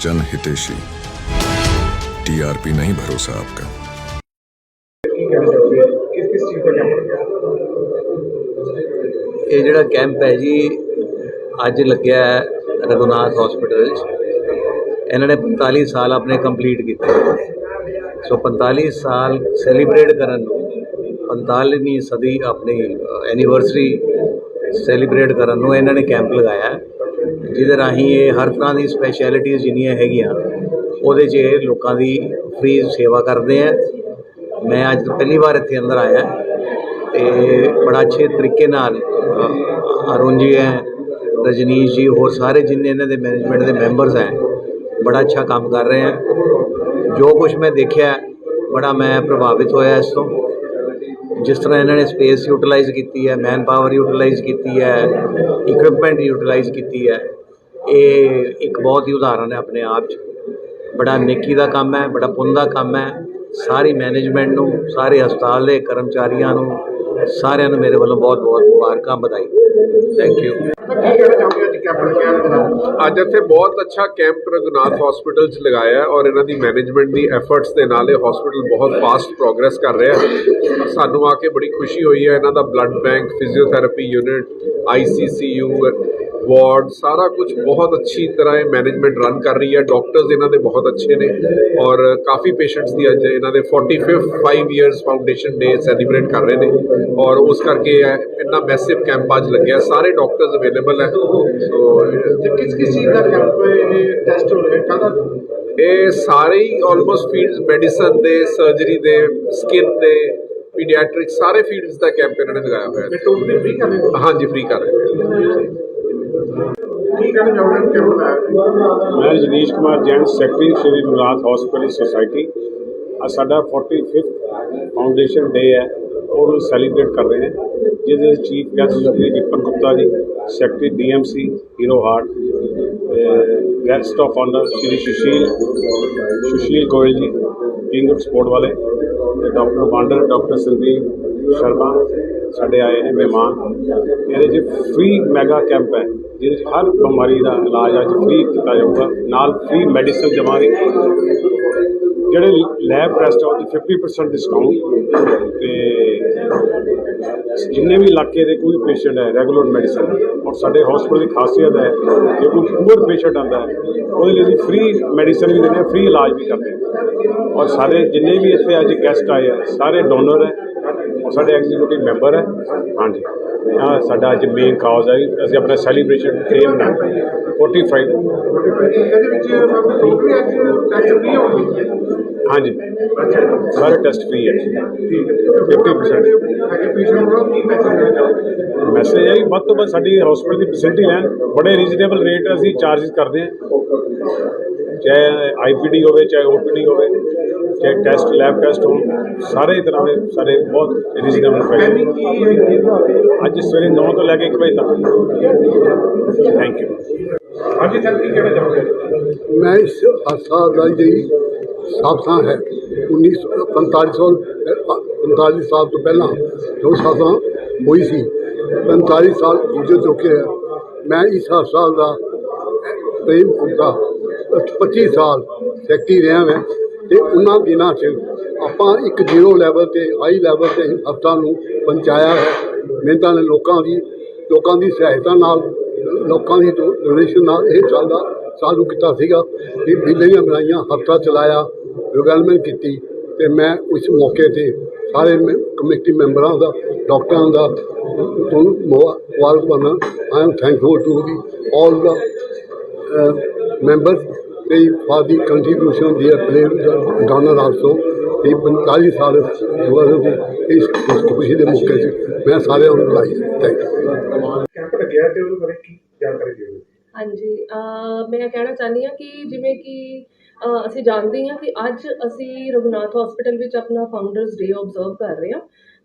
जन हितेशी टीआरपी नहीं भरोसा आपका किस किस चीज का कैंप ਇਹ ਜਿਹੜਾ ਕੈਂਪ ਹੈ ਜੀ ਅੱਜ ਲੱਗਿਆ ਹੈ ਰਘੁਨਾਥ ਹਸਪੀਟਲ 'ਚ ਇਹਨਾਂ ਨੇ 45 ਸਾਲ ਆਪਣੇ ਕੰਪਲੀਟ ਕੀਤੇ ਸੋ 45 ਸਾਲ ਸੈਲੀਬ੍ਰੇਟ ਕਰਨ ਨੂੰ 45ਵੀਂ ਸਦੀ ਆਪਣੀ ਐਨੀਵਰਸਰੀ ਸੈਲੀਬ੍ਰੇਟ ਕਰਨ ਨੂੰ ਇਹਨਾਂ ਨੇ ਕੈਂਪ ਲਗਾਇਆ ਹੈ, ਜਿਹਦੇ ਰਾਹੀਂ ਇਹ ਹਰ ਤਰ੍ਹਾਂ ਦੀ ਸਪੈਸ਼ਲਿਟੀਆਂ ਜਿੰਨੀਆਂ ਹੈਗੀਆਂ, ਉਹਦੇ 'ਚ ਇਹ ਲੋਕਾਂ ਦੀ ਫ੍ਰੀ ਸੇਵਾ ਕਰਦੇ ਆ। ਮੈਂ ਅੱਜ ਪਹਿਲੀ ਵਾਰ ਇੱਥੇ ਅੰਦਰ ਆਇਆ ਤੇ ਬੜਾ ਅੱਛੇ ਤਰੀਕੇ ਨਾਲ ਅਰੁਣ ਜੀ ਹੈ, ਰਜਨੀਸ਼ ਜੀ, ਹੋਰ ਸਾਰੇ ਜਿੰਨੇ ਇਹਨਾਂ ਦੇ ਮੈਨੇਜਮੈਂਟ ਦੇ ਮੈਂਬਰਸ ਹੈ, ਬੜਾ ਅੱਛਾ ਕੰਮ ਕਰ ਰਹੇ ਹੈ ਜੋ ਕੁਝ ਮੈਂ ਦੇਖਿਆ, ਬੜਾ ਮੈਂ ਪ੍ਰਭਾਵਿਤ ਹੋਇਆ ਇਸ ਤੋਂ। ਜਿਸ ਤਰ੍ਹਾਂ ਇਹਨਾਂ ਨੇ ਸਪੇਸ ਯੂਟਿਲਾਈਜ਼ ਕੀਤੀ ਹੈ ਮੈਨ ਪਾਵਰ ਯੂਟਿਲਾਈਜ਼ ਕੀਤੀ ਹੈ ਇਕਵਿਪਮੈਂਟ ਯੂਟਿਲਾਈਜ਼ ਕੀਤੀ ਹੈ ਇਹ ਇੱਕ ਬਹੁਤ ਹੀ ਉਦਾਹਰਨ ਹੈ ਆਪਣੇ ਆਪ 'ਚ। ਬੜਾ ਨੇਕੀ ਦਾ ਕੰਮ ਹੈ ਬੜਾ ਪੁੰਨ ਦਾ ਕੰਮ ਹੈ। ਸਾਰੀ ਮੈਨੇਜਮੈਂਟ ਨੂੰ ਸਾਰੇ ਹਸਪਤਾਲ ਦੇ ਕਰਮਚਾਰੀਆਂ ਨੂੰ ਸਾਰਿਆਂ ਨੂੰ ਮੇਰੇ ਵੱਲੋਂ ਬਹੁਤ ਬਹੁਤ ਮੁਬਾਰਕਾਂ ਵਧਾਈ। ਥੈਂਕ ਯੂ ਅੱਜ ਇੱਥੇ ਬਹੁਤ ਅੱਛਾ ਕੈਂਪ ਰਘੁਨਾਥ ਹਸਪੀਟਲ 'ਚ ਲਗਾਇਆ ਹੈ ਔਰ ਇਹਨਾਂ ਦੀ ਮੈਨੇਜਮੈਂਟ ਦੀ ਐਫਰਟਸ ਦੇ ਨਾਲ ਇਹ ਹਸਪੀਟਲ ਬਹੁਤ ਫਾਸਟ ਪ੍ਰੋਗਰੈਸ ਕਰ ਰਿਹਾ ਹੈ। ਸਾਨੂੰ ਆ ਕੇ ਬੜੀ ਖੁਸ਼ੀ ਹੋਈ ਹੈ ਇਹਨਾਂ ਦਾ blood bank physiotherapy unit ICCU ward ਸਾਰਾ ਕੁਝ ਬਹੁਤ ਅੱਛੀ ਤਰ੍ਹਾਂ ਇਹ ਮੈਨੇਜਮੈਂਟ ਰਨ ਕਰ ਰਹੀ ਹੈ। ਡਾਕਟਰਸ ਇਹਨਾਂ ਦੇ ਬਹੁਤ ਅੱਛੇ ਨੇ ਔਰ ਕਾਫੀ ਪੇਸ਼ੈਂਟਸ ਦੀ ਅੱਜ ਇਹਨਾਂ ਦੇ 45th 5 years foundation day celebrate ਕਰ ਰਹੇ ਨੇ ਔਰ ਉਸ ਕਰਕੇ ਇਹ ਇੰਨਾ ਮੈਸਿਵ ਕੈਂਪ ਅੱਜ ਲੱਗਿਆ। ਸਾਰੇ ਡਾਕਟਰਸ ਅਵੇਲੇਬਲ ਹੈ। ਸੋ ਕਿਸ ਕਿਸ ਚੀਜ਼ ਦਾ ਕੈਂਪ ਇਹ ਟੈਸਟ ਹੋ ਰਿਹਾ ਕਾਹਦਾ? ਇਹ ਸਾਰੇ ਹੀ ਆਲਮੋਸਟ ਫੀਲਡਸ ਮੈਡੀਸਨ ਦੇ ਸਰਜਰੀ ਦੇ ਸਕਿਨ ਦੇ ਪੀਡੀਆਟ੍ਰਿਕ ਸਾਰੇ ਫੀਲਡਸ ਦਾ ਕੈਂਪ ਇਹਨਾਂ ਨੇ ਲਗਾਇਆ ਹੋਇਆ ਇਹ ਟੋਟਲੀ ਫ੍ਰੀ ਕਰ ਰਹੇ ਹੋ? ਹੈ ਹਾਂਜੀ ਫ੍ਰੀ ਕਰ ਰਹੇ ਨੇ। ਮੈਂ Rajneesh Kumar Jain secretary Shri Gurnath hospital society ਅੱਜ ਸਾਡਾ 45th ਫਾਊਂਡੇਸ਼ਨ ਡੇ ਹੈ ਉਹ ਸੈਲੀਬ੍ਰੇਟ ਕਰ ਰਹੇ ਹਾਂ ਜਿਹਦੇ ਵਿੱਚ chief guest Shri Vipan Gupta ji secretary DMC Hero heart guest of honour Shri Sushil Sushil Goyal ji king of sport ਵਾਲੇ ਤੇ ਡਾਕਟਰ ਬਾਂਡਰ ਡਾਕਟਰ ਸੰਦੀਪ ਸ਼ਰਮਾ ਸਾਡੇ ਆਏ ਨੇ ਮਹਿਮਾਨ। ਇਹਦੇ 'ਚ ਫ੍ਰੀ ਮੈਗਾ ਕੈਂਪ ਹੈ, ਜਿਹਦੇ 'ਚ ਹਰ ਬਿਮਾਰੀ ਦਾ ਇਲਾਜ ਅੱਜ ਫ੍ਰੀ ਕੀਤਾ ਜਾਊਗਾ। ਨਾਲ ਫ੍ਰੀ ਮੈਡੀਸਨ ਦੇਵਾਂਗੇ ਜਿਹੜੇ ਲੈਬ ਟੈਸਟ ਆ, ਉਹਦੇ 50% ਡਿਸਕਾਊਂਟ ਤੇ ਜਿੰਨੇ ਵੀ ਇਲਾਕੇ ਦੇ ਕੋਈ ਪੇਸ਼ੈਂਟ ਹੈ, ਰੈਗੂਲਰ ਮੈਡੀਸਨ, ਔਰ ਸਾਡੇ ਹਸਪੀਟਲ ਦੀ ਖਾਸੀਅਤ ਹੈ ਜੇ ਕੋਈ ਪੂਅਰ ਪੇਸ਼ੈਂਟ ਆਉਂਦਾ ਹੈ, ਉਹਦੇ ਲਈ ਅਸੀਂ ਫ੍ਰੀ ਮੈਡੀਸਨ ਵੀ ਦਿੰਦੇ ਹਾਂ ਫ੍ਰੀ ਇਲਾਜ ਵੀ ਕਰਦੇ ਹਾਂ। ਔਰ ਸਾਰੇ ਜਿੰਨੇ ਵੀ ਇੱਥੇ ਅੱਜ ਗੈਸਟ ਆਏ ਆ, ਸਾਰੇ ਡੋਨਰ ਹੈ, ਔਰ ਸਾਡੇ ਐਗਜ਼ੀਕਿਊਟਿਵ ਮੈਂਬਰ ਹੈ। ਹਾਂਜੀ। ਆਹ ਸਾਡਾ ਅੱਜ ਮੇਨ ਕਾਜ਼ ਹੈ, ਅਸੀਂ ਆਪਣਾ ਸੈਲੀਬ੍ਰੇਸ਼ਨ ਡੇ ਮਨਾਉਂਦੇ ਹਾਂ 45 ਇਹਦੇ ਵਿੱਚ ਮੈਂ ਟੋਟਲੀ ਅੱਜ ਹਾਂਜੀ। ਸਾਰੇ ਟੈਸਟ ਫ੍ਰੀ ਹੈ। ਠੀਕ ਹੈ 50% ਹੈਗੇ ਪੇਸ਼ੈਂਟ ਨੂੰ ਕੀ ਮੈਸੇਜ ਹੈ ਕਿ ਵੱਧ ਤੋਂ ਵੱਧ ਸਾਡੀ ਹਸਪੀਟਲ ਦੀ ਫੈਸਿਲਿਟੀ ਲੈਣ ਬੜੇ ਰੀਜ਼ਨੇਬਲ ਰੇਟ ਅਸੀਂ ਚਾਰजेस ਕਰਦੇ ਹਾਂ। ਚਾਹੇ ਆਈਪੀਡੀ ਹੋਵੇ ਚਾਹੇ ਓਪੀਡੀ ਹੋਵੇ ਚਾਹੇ ਟੈਸਟ ਲੈਬ ਟੈਸਟ ਹੋਣ। ਸਾਰੇ ਤਰ੍ਹਾਂ ਦੇ ਸਾਰੇ ਬਹੁਤ ਰੀਜ਼ਨੇਬਲ ਪ੍ਰਾਈਸ ਅੱਜ ਸਵੇਰੇ 9 ਤੋਂ ਲੈ ਕੇ 1 ਵਜੇ ਤੱਕ। ਥੈਂਕ ਯੂ ਹਾਂਜੀ ਸਰ ਕੀ ਕਹਿਣਾ ਚਾਹੁੰਦੇ ਮੈਂ ਇਸ ਹਾਦਸਾ ਦਾ ਜਿਹੜੀ ਸਾਬਸਾਂ ਹੈ। 1945 ਸਾਲ 45 ਸਾਲ ਤੋਂ ਪਹਿਲਾਂ ਜੋ ਸਾਬਸਾਂ ਹੋਈ ਸੀ 45 ਸਾਲ ਗੁਜ਼ਰ ਚੁੱਕੇ ਹੈ। ਮੈਂ ਇਸ ਹਾਦਸਾ ਦਾ ਪ੍ਰੇਮ ਹੁੰਦਾ 25 ਸਾਲ ਸੈਕਟਰੀ ਰਿਹਾ ਮੈਂ ਤੇ ਉਹਨਾਂ ਦਿਨਾਂ 'ਚ ਆਪਾਂ ਇੱਕ ਜ਼ੀਰੋ ਲੈਵਲ ਤੇ ਹਾਈ ਲੈਵਲ ਤੇ ਹਸਪਤਾਲ ਨੂੰ ਪਹੁੰਚਾਇਆ ਹੈ। ਮਿਹਨਤਾਂ ਨੇ ਲੋਕਾਂ ਦੀ ਲੋਕਾਂ ਦੀ ਸਹਾਇਤਾ ਨਾਲ, ਲੋਕਾਂ ਦੀ ਡੋਨੇਸ਼ਨ ਨਾਲ ਇਹ ਚੱਲਦਾ ਚਾਲੂ ਕੀਤਾ ਸੀਗਾ ਵੀ ਬਿੱਲੀਆਂ ਬਣਾਈਆਂ, ਹਫਤਾ ਚਲਾਇਆ ਡਿਵੈਲਪਮੈਂਟ ਕੀਤੀ ਤੇ ਮੈਂ ਉਸ ਮੌਕੇ ਤੇ ਸਾਰੇ ਮੈਂ- ਕਮੇਟੀ ਮੈਂਬਰਾਂ ਦਾ, ਡਾਕਟਰਾਂ ਦਾ ਤੁਹਾਨੂੰ ਮੁਬਾਰਕਬਾਦ I am thankful to the all the members they for the contribution they have played donor also ਇਹ 45 ਸਾਲ ਇਸ ਇਸ ਖੁਸ਼ੀ ਦੇ ਮੌਕੇ 'ਚ ਮੈਂ ਸਾਰਿਆਂ ਨੂੰ ਬੁਲਾਈ ਥੈਂਕ ਯੂ ਕੈਂਪ ਲੱਗਿਆ ਤੇ ਉਹਦੇ ਬਾਰੇ ਕੀ ਜਾਣਕਾਰੀ ਦਿਓ ਹਾਂਜੀ, ਅਹ ਮੈਂ ਕਹਿਣਾ ਚਾਹੁੰਦੀ ਹਾਂ ਕਿ ਜਿਵੇਂ ਕਿ, ਅਹ ਅਸੀਂ ਜਾਣਦੇ ਹਾਂ ਕਿ ਅੱਜ ਅਸੀਂ ਰਘੁਨਾਥ ਹਸਪੀਟਲ ਵਿੱਚ ਆਪਣਾ ਫਾਊਂਡਰਸ ਡੇ ਆਬਜ਼ਰਵ ਕਰ ਰਹੇ ਹਾਂ।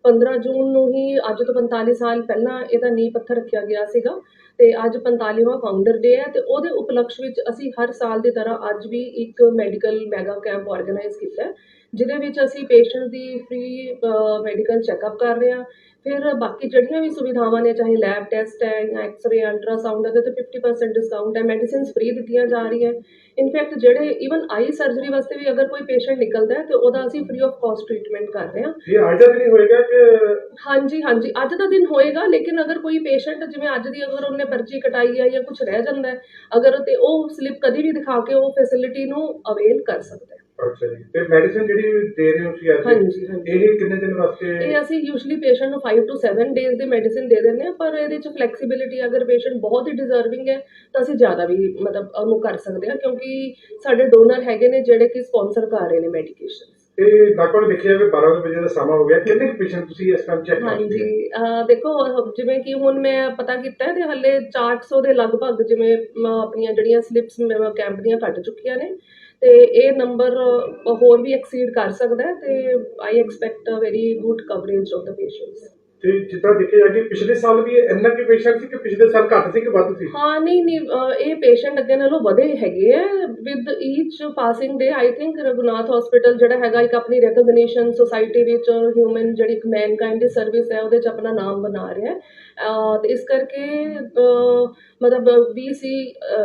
15 ਜੂਨ ਨੂੰ ਹੀ ਅੱਜ ਤੋਂ 45 ਸਾਲ ਪਹਿਲਾਂ ਇਹਦਾ ਨੀਂਹ ਪੱਥਰ ਰੱਖਿਆ ਗਿਆ ਸੀਗਾ ਤੇ ਅੱਜ 45ਵਾਂ ਫਾਊਂਡਰ ਡੇ ਹੈ ਤੇ ਉਹਦੇ ਉਪਲਕਸ਼ ਵਿੱਚ ਅਸੀਂ ਹਰ ਸਾਲ ਦੀ ਤਰ੍ਹਾਂ ਅੱਜ ਵੀ ਇੱਕ ਮੈਡੀਕਲ ਮੈਗਾ ਕੈਂਪ ਆਰਗੇਨਾਈਜ਼ ਕੀਤਾ ਹੈ, ਜਿਹਦੇ ਵਿੱਚ ਅਸੀਂ ਪੇਸ਼ੈਂਟ ਦੀ ਫ੍ਰੀ ਮੈਡੀਕਲ ਚੈੱਕਅਪ ਕਰ ਰਹੇ ਹਾਂ ਫਿਰ ਬਾਕੀ ਜਿਹੜੀਆਂ ਵੀ ਸੁਵਿਧਾਵਾਂ ਨੇ ਚਾਹੇ ਲੈਬ ਟੈਸਟ ਹੈ ਜਾਂ ਐਕਸ-ਰੇ ਅਲਟਰਾਸਾਊਂਡ ਹੈ ਤੇ 50% ਡਿਸਕਾਊਂਟ ਹੈ ਮੈਡੀਸਿਨਸ ਫ੍ਰੀ ਦਿੱਤੀਆਂ ਜਾ ਰਹੀਆਂ। ਇਨਫੈਕਟ ਜਿਹੜੇ ਈਵਨ ਆਈ ਸਰਜਰੀ ਵਾਸਤੇ ਵੀ ਅਗਰ ਕੋਈ ਪੇਸ਼ੈਂਟ ਨਿਕਲਦਾ ਹੈ ਤੇ ਉਹਦਾ ਅਸੀਂ ਫ੍ਰੀ ਆਫ ਕਾਸਟ ਟ੍ਰੀਟਮੈਂਟ ਕਰ ਰਹੇ ਹਾਂ। ਇਹ ਅੱਜ ਦਾ ਦਿਨ ਹੋਏਗਾ ਕਿ ਹਾਂਜੀ ਹਾਂਜੀ ਅੱਜ ਦਾ ਦਿਨ ਹੋਏਗਾ ਲੇਕਿਨ ਅਗਰ ਕੋਈ ਪੇਸ਼ੈਂਟ ਜਿਵੇਂ ਅੱਜ ਦੀ ਅਗਰ ਉਹਨੇ ਪਰਚੀ ਕਟਾਈ ਹੈ ਜਾਂ ਕੁਝ ਰਹਿ ਜਾਂਦਾ ਹੈ ਅਗਰ ਤੇ ਉਹ ਸਲਿੱਪ ਕਦੀ ਵੀ ਦਿਖਾ ਕੇ ਉਹ ਫੈਸਿਲਿਟੀ ਨੂੰ ਅਵੇਲ ਕਰ ਸਕਦਾ ਹੈ। ਅੱਛਾ ਜੀ। ਤੇ ਮੈਡੀਸਿਨ ਜਿਹੜੀ ਦੇ ਰਹੇ ਹੋ ਤੁਸੀਂ ਅੱਜ? ਹਾਂਜੀ, ਹਾਂਜੀ। ਇਹ ਕਿੰਨੇ ਦਿਨ ਵਾਸਤੇ? ਇਹ ਅਸੀਂ ਯੂਜੂਲੀ ਪੇਸ਼ੈਂਟ ਨੂੰ 5 ਤੋਂ 7 ਡੇਜ਼ ਦੀ ਮੈਡੀਸਿਨ ਦੇ ਦਿੰਦੇ ਹਾਂ ਪਰ ਇਹਦੇ ਚ ਫਲੈਕਸੀਬਿਲਿਟੀ ਅਗਰ ਪੇਸ਼ੈਂਟ ਬਹੁਤ ਹੀ ਡਿਜ਼ਰਵਿੰਗ ਹੈ ਤਾਂ ਅਸੀਂ ਜ਼ਿਆਦਾ ਵੀ ਮਤਲਬ ਉਹਨੂੰ ਕਰ ਸਕਦੇ ਹਾਂ ਕਿਉਂਕਿ ਸਾਡੇ ਡੋਨਰ ਹੈਗੇ ਨੇ ਜਿਹੜੇ ਕਿ ਸਪਾਂਸਰ ਕਰ ਰਹੇ ਨੇ ਮੈਡੀਕੇਸ਼ਨ ਤੇ ਡਾਕਟਰ ਨੇ ਦੇਖਿਆ ਵੀ 12 ਵਜੇ ਦਾ ਸਮਾਂ ਹੋ ਗਿਆ। ਕਿੰਨੇ ਪੇਸ਼ੈਂਟ ਤੁਸੀਂ ਇਸ ਟਾਈਮ ਚੈੱਕ ਕਰ ਹਾਂਜੀ ਅਹ ਦੇਖੋ ਅਹ ਜਿਵੇਂ ਕਿ ਹੁਣ ਮੈਂ ਪਤਾ ਕੀਤਾ ਹੈ ਤੇ ਹੱਲੇ 400 ਦੇ ਲਗਭਗ ਜਿਵੇਂ ਅਮ ਆਪਣੀਆਂ ਜਿਹੜੀਆਂ ਸਲਿੱਪਸ ਕੈਂਪ ਦੀਆਂ ਘਟ ਚੁੱਕੀਆਂ ਨੇ। ਤੇ ਇਹ ਨੰਬਰ ਹੋਰ ਵੀ ਐਕਸੀਡ ਕਰ ਸਕਦਾ ਹੈ ਤੇ I expect a very good coverage of the patients ਤੇ ਜਿੱਦਾਂ ਦੇਖਿਆ ਜਾ ਕਿ ਪਿਛਲੇ ਸਾਲ ਵੀ ਇੰਨਾ ਕਿ ਪੇਸ਼ੈਂਟ ਸੀ ਕਿ ਪਿਛਲੇ ਸਾਲ ਘੱਟ ਸੀ ਕਿ ਵੱਧ ਸੀ? ਹਾਂ, ਨਹੀਂ ਨਹੀਂ ਅਹ ਇਹ ਪੇਸ਼ੈਂਟ ਅੱਗੇ ਨਾਲੋਂ ਵਧੇ ਹੈਗੇ ਆ। With each passing day I think Raghunath hospital ਜਿਹੜਾ ਹੈਗਾ ਇੱਕ ਆਪਣੀ ਰੈਕਗਨੀਸ਼ਨ ਸੋਸਾਇਟੀ ਵਿੱਚ ਹਿਊਮਨ ਜਿਹੜੀ ਇੱਕ ਮੈਨਕਾਈਂਡ ਦੀ ਸਰਵਿਸ ਹੈ, ਉਹਦੇ 'ਚ ਆਪਣਾ ਨਾਮ ਬਣਾ ਰਿਹਾ ਹੈ। ਅਹ ਤੇ ਇਸ ਕਰਕੇ ਅਹ ਮਤਲਬ we see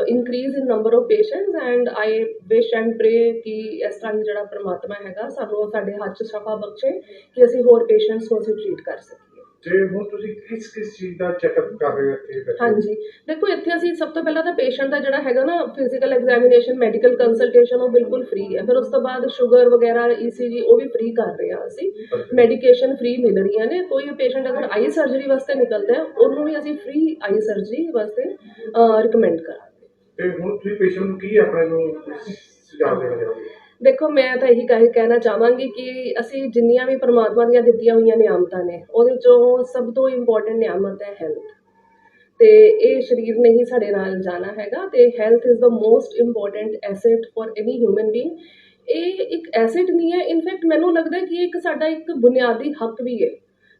increase in number of patients and I wish and pray ਕਿ ਇਸ ਤਰ੍ਹਾਂ ਹੀ ਜਿਹੜਾ ਪ੍ਰਮਾਤਮਾ ਹੈਗਾ, ਸਾਨੂੰ ਸਾਡੇ ਹੱਥ 'ਚ ਸ਼ਫਾ ਬਖਸ਼ੇ ਕਿ ਅਸੀਂ ਹੋਰ ਪੇਸ਼ੈਂਟਸ ਨੂੰ ਅਸੀਂ ਟ੍ਰੀਟ ਕਰ ਸਕੀਏ। ਤੇ ਹੁਣ ਤੁਸੀਂ ਕਿਸ ਕਿਸ ਚੀਜ਼ ਦਾ ਚੈੱਕਅਪ ਕਰ ਰਹੇ ਹੋ ਇੱਥੇ ਬੈਠੇ? ਹਾਂਜੀ। ਦੇਖੋ ਇੱਥੇ ਅਸੀਂ ਸਭ ਤੋਂ ਪਹਿਲਾਂ ਤਾਂ ਪੇਸ਼ੈਂਟ ਦਾ ਜਿਹੜਾ ਹੈਗਾ ਨਾ ਫਿਜ਼ੀਕਲ ਐਗਜ਼ਾਮੀਨੇਸ਼ਨ ਮੈਡੀਕਲ ਕੰਸਲਟੇਸ਼ਨ ਉਹ ਬਿਲਕੁਲ ਫ੍ਰੀ ਹੈ। ਫਿਰ ਉਸ ਤੋਂ ਬਾਅਦ ਸ਼ੂਗਰ ਵਗੈਰਾ ਈਸੀਜੀ ਉਹ ਵੀ ਫ੍ਰੀ ਕਰ ਰਹੇ ਹਾਂ ਅਸੀਂ। ਮੈਡੀਕੇਸ਼ਨ ਫ੍ਰੀ ਮਿਲ ਰਹੀਆਂ ਨੇ। ਕੋਈ ਪੇਸ਼ੈਂਟ ਅਗਰ ਆਈ ਸਰਜਰੀ ਵਾਸਤੇ ਨਿਕਲਦਾ ਹੈ ਉਹਨੂੰ ਵੀ ਅਸੀਂ ਫ੍ਰੀ ਆਈ ਸਰਜਰੀ ਵਾਸਤੇ ਰਿਕਮੈਂਡ ਕਰਾਂਗੇ। ਤੇ ਹੁਣ ਤੁਸੀਂ ਪੇਸ਼ੈਂਟ ਨੂੰ ਕੀ ਆਪਣੇ ਨੂੰ ਸੁਝਾਅ ਦੇਣਾ ਚਾਹੋਗੇ? ਦੇਖੋ, ਮੈਂ ਤਾਂ ਇਹੀ ਕਹਿ, ਕਹਿਣਾ ਚਾਹਾਂਗੀ ਕਿ ਅਸੀਂ ਜਿੰਨੀਆਂ ਵੀ ਪਰਮਾਤਮਾ ਦੀਆਂ ਦਿੱਤੀਆਂ ਹੋਈਆਂ ਨਿਆਮਤਾਂ ਨੇ, ਉਹਦੇ 'ਚੋਂ ਸਭ ਤੋਂ ਇੰਪੋਰਟੈਂਟ ਨਿਆਮਤ ਹੈ ਹੈਲਥ ਤੇ ਇਹ ਸਰੀਰ ਨੇ ਹੀ ਸਾਡੇ ਨਾਲ ਜਾਣਾ ਹੈਗਾ ਤੇ health is the most important asset for any human being ਇਹ ਇੱਕ ਐਸੈਟ ਨਹੀਂ ਹੈ ਇਨਫੈਕਟ ਮੈਨੂੰ ਲੱਗਦਾ ਕਿ ਇਹ ਇੱਕ ਸਾਡਾ ਇੱਕ ਬੁਨਿਆਦੀ ਹੱਕ ਵੀ ਹੈ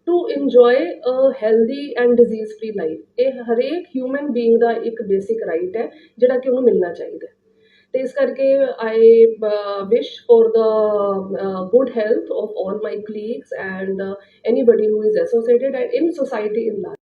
to enjoy a healthy and disease free life ਇਹ ਹਰੇਕ ਹਿਊਮਨ ਬੀਇੰਗ ਦਾ ਇੱਕ ਬੇਸਿਕ ਰਾਈਟ ਹੈ, ਜਿਹੜਾ ਕਿ ਉਹਨੂੰ ਮਿਲਣਾ ਚਾਹੀਦਾ ਹੈ ਤੇ ਇਸ ਕਰਕੇ I wish for the good health of all my colleagues and uh, anybody who is associated and in society in large